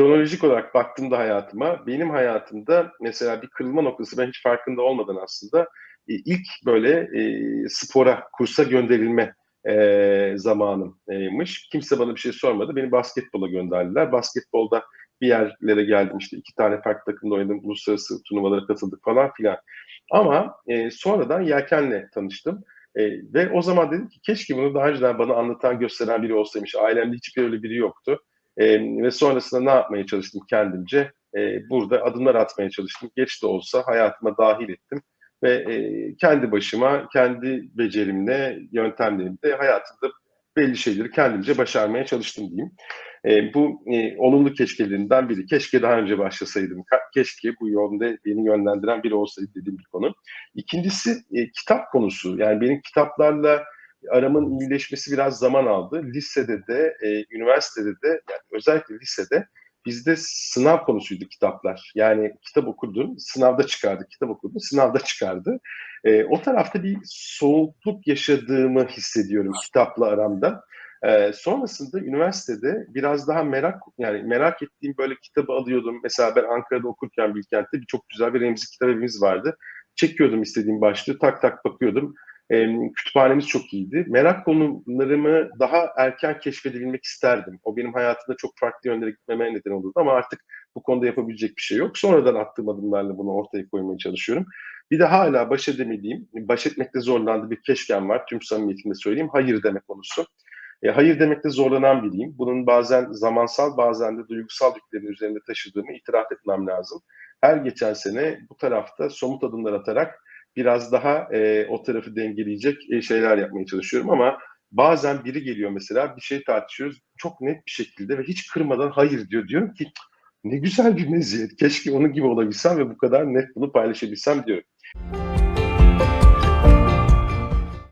kronolojik olarak baktığımda hayatıma, benim hayatımda mesela bir kırılma noktası ben hiç farkında olmadan aslında e, ilk böyle e, spora, kursa gönderilme e, zamanımmış. Kimse bana bir şey sormadı. Beni basketbola gönderdiler. Basketbolda bir yerlere geldim işte iki tane farklı takımda oynadım. Uluslararası turnuvalara katıldık falan filan. Ama e, sonradan Yelken'le tanıştım. E, ve o zaman dedim ki keşke bunu daha önceden bana anlatan, gösteren biri olsaymış. Ailemde hiçbir öyle biri yoktu. E, ve sonrasında ne yapmaya çalıştım kendimce? E, burada adımlar atmaya çalıştım. Geç de olsa hayatıma dahil ettim. Ve e, kendi başıma, kendi becerimle, yöntemlerimle hayatımda belli şeyleri kendimce başarmaya çalıştım diyeyim. E, bu e, olumlu keşkelerinden biri. Keşke daha önce başlasaydım. Keşke bu yolda beni yönlendiren biri olsaydı dediğim bir konu. İkincisi e, kitap konusu. Yani benim kitaplarla aramın iyileşmesi biraz zaman aldı. Lisede de, e, üniversitede de, yani özellikle lisede bizde sınav konusuydu kitaplar. Yani kitap okurdun, sınavda çıkardı. Kitap okurdun, sınavda çıkardı. E, o tarafta bir soğukluk yaşadığımı hissediyorum kitapla aramda. E, sonrasında üniversitede biraz daha merak yani merak ettiğim böyle kitabı alıyordum. Mesela ben Ankara'da okurken Bilkent'te bir çok güzel bir Remzi kitap vardı. Çekiyordum istediğim başlığı, tak tak bakıyordum. E, kütüphanemiz çok iyiydi. Merak konularımı daha erken keşfedebilmek isterdim. O benim hayatımda çok farklı yönlere gitmeme neden olurdu ama artık bu konuda yapabilecek bir şey yok. Sonradan attığım adımlarla bunu ortaya koymaya çalışıyorum. Bir de hala baş edemediğim, baş etmekte zorlandığı bir keşkem var. Tüm samimiyetimle söyleyeyim. Hayır demek konusu. E, hayır demekte zorlanan biriyim. Bunun bazen zamansal bazen de duygusal yüklerin üzerinde taşıdığımı itiraf etmem lazım. Her geçen sene bu tarafta somut adımlar atarak biraz daha e, o tarafı dengeleyecek e, şeyler yapmaya çalışıyorum ama bazen biri geliyor mesela bir şey tartışıyoruz çok net bir şekilde ve hiç kırmadan hayır diyor. Diyorum ki ne güzel bir meziyet. Keşke onun gibi olabilsem ve bu kadar net bunu paylaşabilsem diyorum.